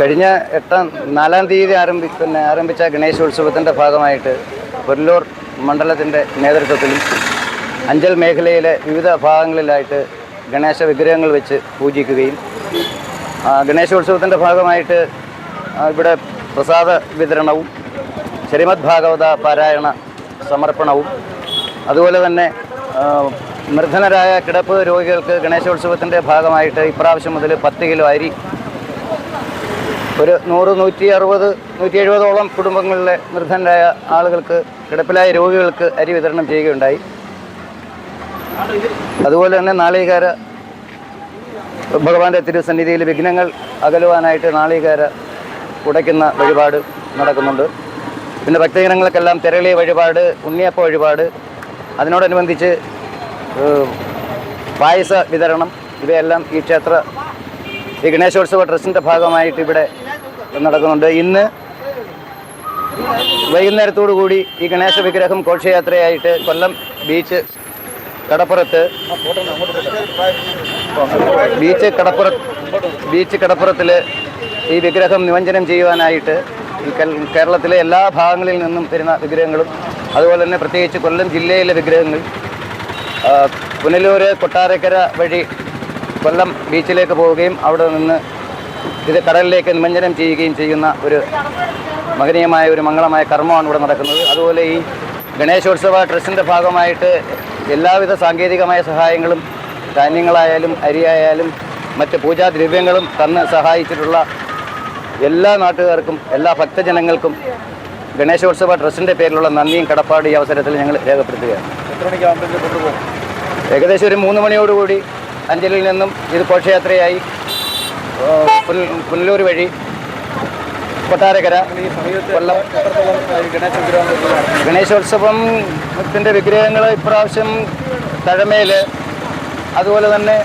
കഴിഞ്ഞ എട്ടാം നാലാം തീയതി ആരംഭി പിന്നെ ആരംഭിച്ച ഗണേശോത്സവത്തിന്റെ ഭാഗമായിട്ട് പൊല്ലൂർ മണ്ഡലത്തിന്റെ നേതൃത്വത്തിലും അഞ്ചൽ മേഖലയിലെ വിവിധ ഭാഗങ്ങളിലായിട്ട് ഗണേശ വിഗ്രഹങ്ങൾ വെച്ച് പൂജിക്കുകയും ഗണേശ ഗണേശോത്സവത്തിന്റെ ഭാഗമായിട്ട് ഇവിടെ പ്രസാദ വിതരണവും ശ്രീമദ് ഭാഗവത പാരായണ സമർപ്പണവും അതുപോലെ തന്നെ നിർധനരായ കിടപ്പ് രോഗികൾക്ക് ഗണേശോത്സവത്തിന്റെ ഭാഗമായിട്ട് ഇപ്രാവശ്യം മുതൽ പത്ത് കിലോ അരി ഒരു നൂറ് നൂറ്റി അറുപത് നൂറ്റി എഴുപതോളം കുടുംബങ്ങളിലെ നിർദ്ധനരായ ആളുകൾക്ക് കിടപ്പിലായ രോഗികൾക്ക് അരി വിതരണം ചെയ്യുകയുണ്ടായി. അതുപോലെ തന്നെ നാളികേര ഭഗവാന്റെ തിരുസന്നിധിയിൽ വിഘ്നങ്ങൾ അകലുവാനായിട്ട് നാളികേര ഉടയ്ക്കുന്ന വഴിപാട് നടക്കുന്നുണ്ട്. പിന്നെ ഭക്തജനങ്ങൾക്കെല്ലാം തിരളി വഴിപാട് ഉണ്ണിയപ്പ വഴിപാട് അതിനോടനുബന്ധിച്ച് പായസ വിതരണം ഇവയെല്ലാം ഈ ക്ഷേത്ര ഈ ഗണേശോത്സവ ട്രസ്റ്റിന്റെ ഭാഗമായിട്ട് ഇവിടെ നടക്കുന്നുണ്ട്. ഇന്ന് വൈകുന്നേരത്തോടു കൂടി ഈ ഗണേശ വിഗ്രഹം ഘോഷയാത്രയായിട്ട് കൊല്ലം ബീച്ച് കടപ്പുറത്ത് ബീച്ച് കടപ്പുറ ബീച്ച് കടപ്പുറത്തിൽ ഈ വിഗ്രഹം നിമഞ്ജനം ചെയ്യുവാനായിട്ട് ഈ കേരളത്തിലെ എല്ലാ ഭാഗങ്ങളിൽ നിന്നും വരുന്ന വിഗ്രഹങ്ങളും അതുപോലെ തന്നെ പ്രത്യേകിച്ച് കൊല്ലം ജില്ലയിലെ വിഗ്രഹങ്ങൾ പുനലൂർ കൊട്ടാരക്കര വഴി കൊല്ലം ബീച്ചിലേക്ക് പോവുകയും അവിടെ നിന്ന് ഇത് കടലിലേക്ക് നിമഞ്ജനം ചെയ്യുകയും ചെയ്യുന്ന ഒരു മഹനീയമായ ഒരു മംഗളമായ കർമ്മമാണ് ഇവിടെ നടക്കുന്നത്. അതുപോലെ ഈ ഗണേശോത്സവ ട്രസ്റ്റിന്റെ ഭാഗമായിട്ട് എല്ലാവിധ സാങ്കേതികമായ സഹായങ്ങളും ധാന്യങ്ങളായാലും അരിയായാലും മറ്റ് പൂജാദ്രവ്യങ്ങളും തന്ന് സഹായിച്ചിട്ടുള്ള എല്ലാ നാട്ടുകാർക്കും എല്ലാ ഭക്തജനങ്ങൾക്കും ഗണേശോത്സവ ട്രസ്റ്റിന്റെ പേരിലുള്ള നന്ദിയും കടപ്പാട് ഈ അവസരത്തിൽ ഞങ്ങൾ രേഖപ്പെടുത്തുകയാണ്. ഏകദേശം ഒരു മൂന്ന് മണിയോടുകൂടി അഞ്ചലിൽ നിന്നും ഇത് ഘോഷയാത്രയായി. പുനലൂർ വഴി കൊട്ടാരക്കര കൊല്ലം. ഗണേശോത്സവത്തിന്റെ വിഗ്രഹങ്ങൾ ഇപ്രാവശ്യം തഴമയിൽ അതുപോലെ തന്നെ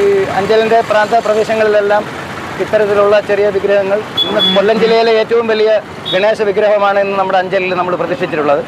ഈ അഞ്ചലിന്റെ പ്രാന്ത പ്രദേശങ്ങളിലെല്ലാം ഇത്തരത്തിലുള്ള ചെറിയ വിഗ്രഹങ്ങൾ. കൊല്ലം ജില്ലയിലെ ഏറ്റവും വലിയ ഗണേശ വിഗ്രഹമാണ് ഇന്ന് നമ്മുടെ അഞ്ചലിൽ നമ്മൾ പ്രതിഷ്ഠിച്ചിട്ടുള്ളത്